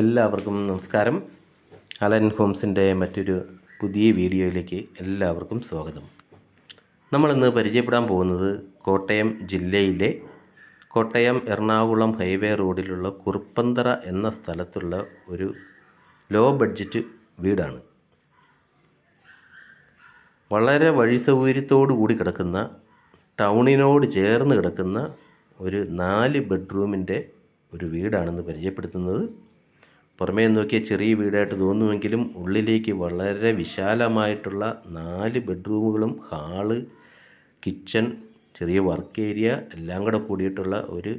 എല്ലാവർക്കും നമസ്കാരം. അലൻ ഹോംസിന്റെ മറ്റൊരു പുതിയ വീഡിയോയിലേക്ക് എല്ലാവർക്കും സ്വാഗതം. നമ്മളിന്ന് പരിചയപ്പെടാൻ പോകുന്നത് കോട്ടയം ജില്ലയിലെ കോട്ടയം എറണാകുളം ഹൈവേ റോഡിലുള്ള കുറുപ്പന്തറ എന്ന സ്ഥലത്തുള്ള ഒരു ലോ ബഡ്ജറ്റ് വീടാണ്. വളരെ വഴി സൗകര്യത്തോടു കൂടി കിടക്കുന്ന ടൗണിനോട് ചേർന്ന് കിടക്കുന്ന ഒരു നാല് ബെഡ്റൂമിന്റെ ഒരു വീടാണെന്ന് പരിചയപ്പെടുത്തുന്നത് പുറമേ നോക്കിയാൽ ചെറിയ വീടായിട്ട് തോന്നുമെങ്കിലും ഉള്ളിലേക്ക് വളരെ വിശാലമായിട്ടുള്ള നാല് ബെഡ്റൂമുകളും ഹാൾ കിച്ചൺ ചെറിയ വർക്ക് ഏരിയ എല്ലാം കൂടെ കൂടിയിട്ടുള്ള ഒരു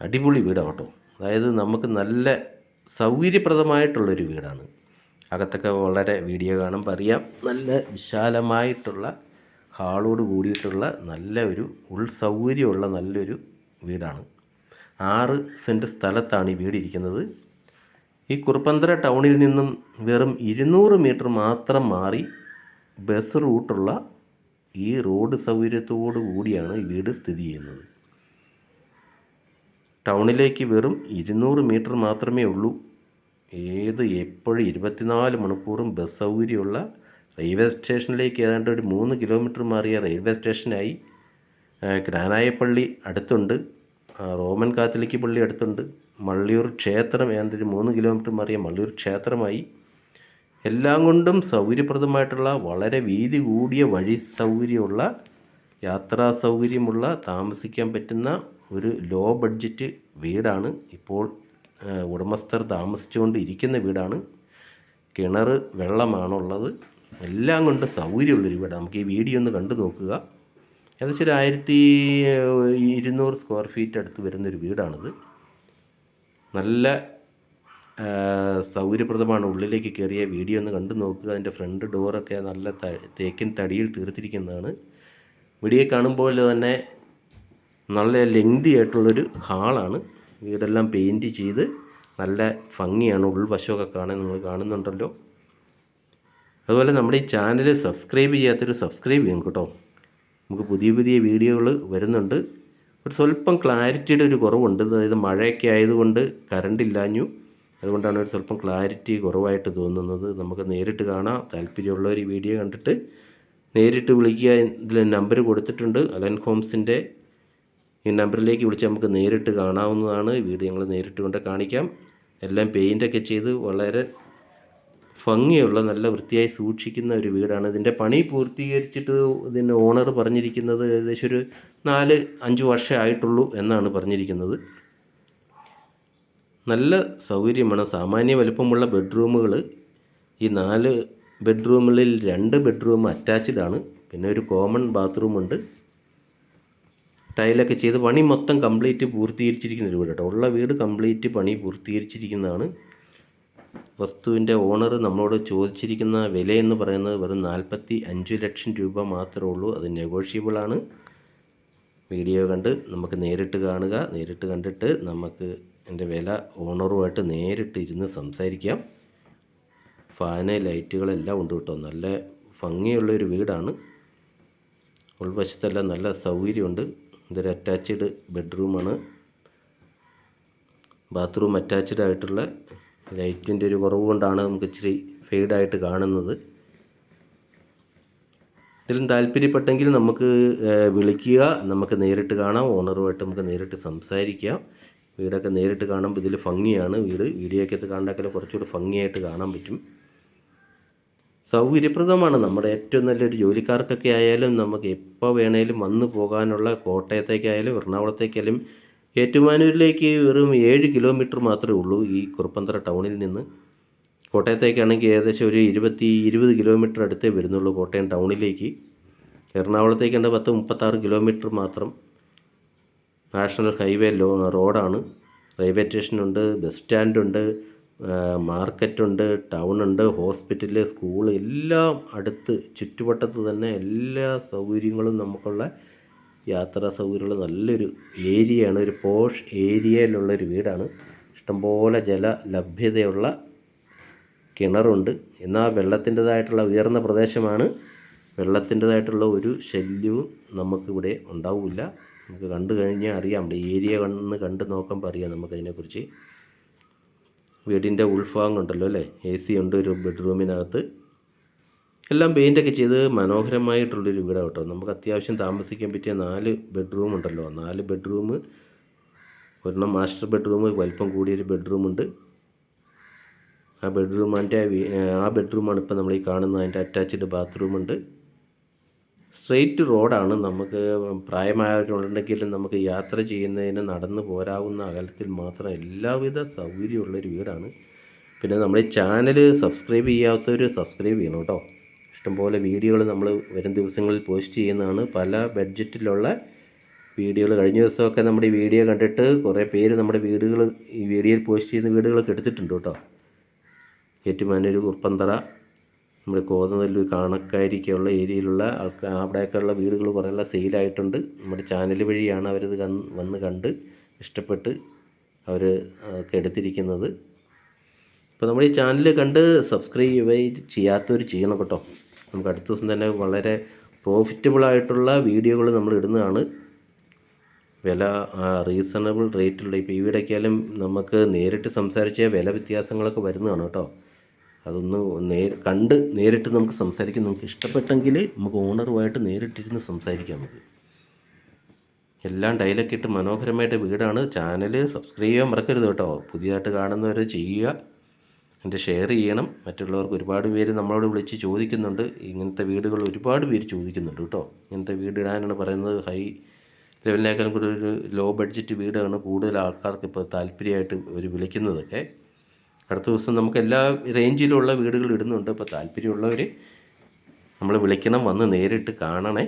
അടിപൊളി വീടാണ് കേട്ടോ അതായത് നമുക്ക് നല്ല സൗകര്യപ്രദമായിട്ടുള്ളൊരു വീടാണ്. അകത്തൊക്കെ വളരെ വീഡിയോ കാണുമ്പോൾ അറിയാം നല്ല വിശാലമായിട്ടുള്ള ഹാളോട് കൂടിയിട്ടുള്ള നല്ല ഒരു ഉൾസൗകര്യമുള്ള നല്ലൊരു വീടാണ്. ആറ് സെന്റ് സ്ഥലത്താണ് ഈ വീട് ഇരിക്കുന്നത്. ഈ കുറുപ്പന്തറ ടൗണിൽ നിന്നും വെറും ഇരുന്നൂറ് മീറ്റർ മാത്രം മാറി ബസ് റൂട്ടുള്ള ഈ റോഡ് സൗകര്യത്തോടു കൂടിയാണ് ഈ വീട് സ്ഥിതി ചെയ്യുന്നത്. ടൗണിലേക്ക് വെറും ഇരുന്നൂറ് മീറ്റർ മാത്രമേ ഉള്ളൂ. ഏത് എപ്പോഴും ഇരുപത്തിനാല് മണിക്കൂറും ബസ് സൗകര്യമുള്ള റെയിൽവേ സ്റ്റേഷനിലേക്ക് ഏതാണ്ട് ഒരു മൂന്ന് കിലോമീറ്റർ മാറിയ റെയിൽവേ സ്റ്റേഷനായി ക്രാനായപ്പള്ളി അടുത്തുണ്ട്. റോമൻ കാത്തലിക്ക് പള്ളി അടുത്തുണ്ട്. മള്ളിയൂർ ക്ഷേത്രം ഏതാണ്ട് ഒരു മൂന്ന് കിലോമീറ്റർ മാറിയ മള്ളിയൂർ ക്ഷേത്രമായി എല്ലാം കൊണ്ടും സൗകര്യപ്രദമായിട്ടുള്ള വളരെ വീതി കൂടിയ വഴി സൗകര്യമുള്ള യാത്രാ സൗകര്യമുള്ള താമസിക്കാൻ പറ്റുന്ന ഒരു ലോ ബഡ്ജറ്റ് വീടാണ് ഇപ്പോൾ ഉടമസ്ഥർ താമസിച്ചുകൊണ്ട് ഇരിക്കുന്ന വീടാണ്. കിണർ വെള്ളമാണുള്ളത്. എല്ലാം കൊണ്ട് സൗകര്യമുള്ളൊരു വീടാണ്. നമുക്ക് ഈ വീഡിയോ ഒന്ന് കണ്ടു നോക്കുക. ഏകദേശം ഒരു ആയിരത്തി ഇരുന്നൂറ് സ്ക്വയർ ഫീറ്റ് അടുത്ത് വരുന്നൊരു വീടാണിത്. നല്ല സൗകര്യപ്രദമാണ് ഉള്ളിലേക്ക് കയറിയ വീഡിയോ ഒന്ന് കണ്ടു നോക്കുക. അതിന്റെ ഫ്രണ്ട് ഡോറൊക്കെ നല്ല തേക്കിൻ തടിയിൽ തീർത്തിരിക്കുന്നതാണ്. വീഡിയോ കാണുമ്പോൾ തന്നെ നല്ല ലെങ്തി ആയിട്ടുള്ളൊരു ഹാളാണ്. വീടെല്ലാം പെയിന്റ് ചെയ്ത് നല്ല ഭംഗിയാണ് ഉൾവശമൊക്കെ കാണാൻ നിങ്ങൾ കാണുന്നുണ്ടല്ലോ. അതുപോലെ നമ്മുടെ ഈ ചാനൽ സബ്സ്ക്രൈബ് ചെയ്യാത്തൊരു സബ്സ്ക്രൈബ് ചെയ്യണം കേട്ടോ. നമുക്ക് പുതിയ പുതിയ വീഡിയോകൾ വരുന്നുണ്ട്. ഒരു സ്വല്പം ക്ലാരിറ്റിയുടെ ഒരു കുറവുണ്ട്. അതായത് മഴയൊക്കെ ആയതുകൊണ്ട് കറണ്ട് ഇല്ലാഞ്ഞു. അതുകൊണ്ടാണ് ഒരു സ്വല്പം ക്ലാരിറ്റി കുറവായിട്ട് തോന്നുന്നത്. നമുക്ക് നേരിട്ട് കാണാം. താല്പര്യമുള്ളവർ ഈ വീഡിയോ കണ്ടിട്ട് നേരിട്ട് വിളിക്കുക. ഇതിൽ നമ്പർ കൊടുത്തിട്ടുണ്ട്. അലൻ ഹോംസിന്റെ ഈ നമ്പറിലേക്ക് വിളിച്ച് നമുക്ക് നേരിട്ട് കാണാവുന്നതാണ്. വീഡിയോ ഞങ്ങൾ നേരിട്ട് കൊണ്ട് കാണിക്കാം. എല്ലാം പെയിന്റൊക്കെ ചെയ്ത് വളരെ ഭംഗിയുള്ള നല്ല വൃത്തിയായി സൂക്ഷിക്കുന്ന ഒരു വീടാണ്. ഇതിന്റെ പണി പൂർത്തീകരിച്ചിട്ട് ഇതിന്റെ ഓണർ പറഞ്ഞിരിക്കുന്നത് ഏകദേശം ഒരു നാല് അഞ്ച് വർഷം ആയിട്ടുള്ളൂ എന്നാണ് പറഞ്ഞിരിക്കുന്നത്. നല്ല സൗകര്യമാണ്. സാമാന്യ വലുപ്പമുള്ള ബെഡ്റൂമുകൾ ഈ നാല് ബെഡ്റൂമുകളിൽ രണ്ട് ബെഡ്റൂം അറ്റാച്ച്ഡ് ആണ്. പിന്നെ ഒരു കോമൺ ബാത്റൂമുണ്ട് ടൈലൊക്കെ ചെയ്ത് പണി മൊത്തം കംപ്ലീറ്റ് പൂർത്തീകരിച്ചിരിക്കുന്ന ഒരു വീട് കേട്ടോ ഉള്ള വീട് കംപ്ലീറ്റ് പണി പൂർത്തീകരിച്ചിരിക്കുന്നതാണ്. വസ്തുവിന്റെ ഓണർ നമ്മളോട് ചോദിച്ചിരിക്കുന്ന വിലയെന്ന് പറയുന്നത് വെറും നാൽപ്പത്തി അഞ്ച് ലക്ഷം രൂപ മാത്രമേ ഉള്ളൂ. അത് നെഗോഷ്യബിൾ ആണ്. വീഡിയോ കണ്ട് നമുക്ക് നേരിട്ട് കാണുക. നേരിട്ട് കണ്ടിട്ട് നമുക്ക് എന്റെ വില ഓണറുമായിട്ട് നേരിട്ട് ഇരുന്ന് സംസാരിക്കാം. ഫാന് ലൈറ്റുകളെല്ലാം ഉണ്ട് കേട്ടോ. നല്ല ഭംഗിയുള്ളൊരു വീടാണ്. ഉൾവശത്തെല്ലാം നല്ല സൗകര്യമുണ്ട്. ഇതൊരു അറ്റാച്ച്ഡ് ബെഡ്റൂമാണ് ബാത്റൂം അറ്റാച്ച്ഡ് ആയിട്ടുള്ള ലൈറ്റിന്റെ ഒരു കുറവ് കൊണ്ടാണ് നമുക്ക് ഇച്ചിരി ഫെയ്ഡായിട്ട് കാണുന്നത്. ഇതിലും താല്പര്യപ്പെട്ടെങ്കിൽ നമുക്ക് വിളിക്കുക നമുക്ക് നേരിട്ട് കാണാം ഓണറുമായിട്ട് നമുക്ക് നേരിട്ട് സംസാരിക്കാം. വീടൊക്കെ നേരിട്ട് കാണുമ്പോൾ ഇതിൽ ഭംഗിയാണ്. വീട് വീഡിയോയ്ക്ക് എത്തി കണ്ടാൽ കുറച്ചുകൂടി ഭംഗിയായിട്ട് കാണാൻ പറ്റും. സൗകര്യപ്രദമാണ്. നമ്മുടെ ഏറ്റവും നല്ലൊരു ജോലിക്കാർക്കൊക്കെ ആയാലും നമുക്ക് എപ്പോൾ വേണേലും വന്നു പോകാനുള്ള കോട്ടയത്തേക്കായാലും എറണാകുളത്തേക്കായാലും ഏറ്റുമാനൂരിലേക്ക് വെറും ഏഴ് കിലോമീറ്റർ മാത്രമേ ഉള്ളൂ ഈ കുറുപ്പന്തറ ടൗണിൽ നിന്ന്. കോട്ടയത്തേക്കാണെങ്കിൽ ഏകദേശം ഒരു ഇരുപത്തി ഇരുപത് കിലോമീറ്റർ അടുത്തേ വരുന്നുള്ളൂ കോട്ടയം ടൗണിലേക്ക്. എറണാകുളത്തേക്കാണ്ട് പത്ത് മുപ്പത്താറ് കിലോമീറ്റർ മാത്രം നാഷണൽ ഹൈവേ ലോ റോഡാണ്. റെയിൽവേ സ്റ്റേഷനുണ്ട് ബസ് സ്റ്റാൻഡുണ്ട് മാർക്കറ്റുണ്ട് ടൗണുണ്ട് ഹോസ്പിറ്റൽ സ്കൂൾ എല്ലാം അടുത്ത് ചുറ്റുവട്ടത്ത് തന്നെ എല്ലാ സൗകര്യങ്ങളും നമുക്കുള്ള യാത്രാ സൗകര്യമുള്ള നല്ലൊരു ഏരിയയാണ് ഒരു പോഷ് ഏരിയയിലുള്ളൊരു വീടാണ്. ഇഷ്ടംപോലെ ജല ലഭ്യതയുള്ള കിണറുണ്ട്. എന്നാൽ വെള്ളത്തിന്റെതായിട്ടുള്ള ഉയർന്ന പ്രദേശമാണ്. വെള്ളത്തിന്റെതായിട്ടുള്ള ഒരു ശല്യവും നമുക്കിവിടെ ഉണ്ടാവില്ല. നമുക്ക് കണ്ടു കഴിഞ്ഞാൽ അറിയാം. നമ്മുടെ ഏരിയ കണ്ണ് കണ്ട് നോക്കുമ്പോൾ അറിയാം നമുക്കതിനെക്കുറിച്ച്. വീടിന്റെ ഉൾഭാഗം ഉണ്ടല്ലോ അല്ലേ? എ സി ഉണ്ട് ഒരു ബെഡ്റൂമിനകത്ത്. എല്ലാം പെയിന്റൊക്കെ ചെയ്ത് മനോഹരമായിട്ടുള്ളൊരു വീടാണ് കേട്ടോ നമുക്ക് അത്യാവശ്യം താമസിക്കാൻ പറ്റിയ നാല് ബെഡ്റൂം ഉണ്ടല്ലോ. നാല് ബെഡ്റൂം ഒരെണ്ണം മാസ്റ്റർ ബെഡ്റൂം വലിപ്പം കൂടിയൊരു ബെഡ്റൂമുണ്ട് ആ ബെഡ്റൂം ബെഡ്റൂമിന്റെ ആ ബെഡ്റൂമാണ് ഇപ്പോൾ നമ്മൾ ഈ കാണുന്നത്. അതിന്റെ അറ്റാച്ച്ഡ് ബാത്റൂമുണ്ട് സ്ട്രെയിറ്റ് റോഡാണ് നമുക്ക് പ്രായമായവരുണ്ടെങ്കിലും നമുക്ക് യാത്ര ചെയ്യുന്നതിന് നടന്നു പോരാവുന്ന അകലത്തിൽ മാത്രം എല്ലാവിധ സൗകര്യമുള്ളൊരു വീടാണ്. പിന്നെ നമ്മുടെ ചാനൽ സബ്സ്ക്രൈബ് ചെയ്യാത്തവർ സബ്സ്ക്രൈബ് ചെയ്യണം കേട്ടോ. ഇഷ്ടംപോലെ വീഡിയോകൾ നമ്മൾ വരും ദിവസങ്ങളിൽ പോസ്റ്റ് ചെയ്യുന്നതാണ്. പല ബഡ്ജറ്റിലുള്ള വീഡിയോകൾ. കഴിഞ്ഞ ദിവസമൊക്കെ നമ്മുടെ ഈ വീഡിയോ കണ്ടിട്ട് കുറേ പേര് നമ്മുടെ വീടുകൾ ഈ വീഡിയോയിൽ പോസ്റ്റ് ചെയ്യുന്ന വീടുകളൊക്കെ എടുത്തിട്ടുണ്ട് കേട്ടോ. ഏറ്റുമാനൂർ കുറുപ്പന്തറ നമ്മുടെ കോതനല്ലൂർ കാണക്കാരിക്കുള്ള ഏരിയയിലുള്ള ആൾക്കാർ അവിടെയൊക്കെയുള്ള വീടുകൾ കുറേയുള്ള സെയിലായിട്ടുണ്ട്. നമ്മുടെ ചാനൽ വഴിയാണ് അവരത് വന്ന് കണ്ട് ഇഷ്ടപ്പെട്ട് അവർ ഒക്കെ എടുത്തിരിക്കുന്നത്. അപ്പോൾ നമ്മുടെ ഈ ചാനൽ കണ്ട് സബ്സ്ക്രൈബ് ചെയ്യാത്തവർ ചെയ്യണം കേട്ടോ. നമുക്ക് അടുത്ത ദിവസം തന്നെ വളരെ പ്രോഫിറ്റബിൾ ആയിട്ടുള്ള വീഡിയോകൾ നമ്മൾ ഇടുന്നതാണ്. വില റീസണബിൾ റേറ്റുള്ള ഇപ്പോൾ ഈ വീടൊക്കെയാലും നമുക്ക് നേരിട്ട് സംസാരിച്ച വില വ്യത്യാസങ്ങളൊക്കെ വരുന്നതാണ് കേട്ടോ. അതൊന്ന് നേ കണ്ട് നേരിട്ട് നമുക്ക് സംസാരിക്കാം. നമുക്ക് ഇഷ്ടപ്പെട്ടെങ്കിൽ നമുക്ക് ഓണറുമായിട്ട് നേരിട്ടിരുന്ന് സംസാരിക്കാം നമുക്ക്. എല്ലാം ടൈലൊക്കെ ഇട്ട് മനോഹരമായിട്ട് വീടാണ്. ചാനൽ സബ്സ്ക്രൈബ് ചെയ്യാൻ മറക്കരുത് കേട്ടോ. പുതിയതായിട്ട് കാണുന്നവർ ചെയ്യുക. എന്റെ ഷെയർ ചെയ്യണം. മറ്റുള്ളവർക്ക് ഒരുപാട് പേര് നമ്മളോട് വിളിച്ച് ചോദിക്കുന്നുണ്ട്. ഇങ്ങനത്തെ വീടുകൾ ഒരുപാട് പേര് ചോദിക്കുന്നുണ്ട് കേട്ടോ. ഇങ്ങനത്തെ വീട് ഇടാനാണ് പറയുന്നത്. ഹൈ ലെവലിനേക്കാളും കൂടി ഒരു ലോ ബഡ്ജറ്റ് വീടാണ് കൂടുതൽ ആൾക്കാർക്ക് ഇപ്പോൾ താല്പര്യമായിട്ട് ഒരു വിളിക്കുന്നതൊക്കെ. അടുത്ത ദിവസം നമുക്ക് എല്ലാ റേഞ്ചിലുള്ള വീടുകൾ ഇടുന്നുണ്ട്. അപ്പോൾ താല്പര്യമുള്ളവർ നമ്മൾ വിളിക്കണം. വന്ന് നേരിട്ട് കാണണേ.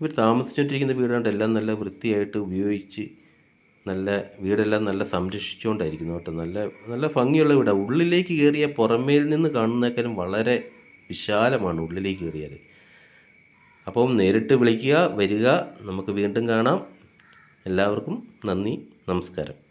ഇവർ താമസിച്ചുകൊണ്ടിരിക്കുന്ന വീടുകൊണ്ട് എല്ലാം നല്ല വൃത്തിയായിട്ട് ഉപയോഗിച്ച് നല്ല വീടെല്ലാം നല്ല സംരക്ഷിച്ചുകൊണ്ടായിരിക്കുന്നു കേട്ടോ. നല്ല നല്ല ഭംഗിയുള്ള വീടാണ് ഉള്ളിലേക്ക് കയറിയ പുറമേൽ നിന്ന് കാണുന്നേക്കാളും വളരെ വിശാലമാണ് ഉള്ളിലേക്ക് കയറിയാൽ അപ്പം നേരിട്ട് വിളിക്കുക വരിക. നമുക്ക് വീണ്ടും കാണാം. എല്ലാവർക്കും നന്ദി നമസ്കാരം.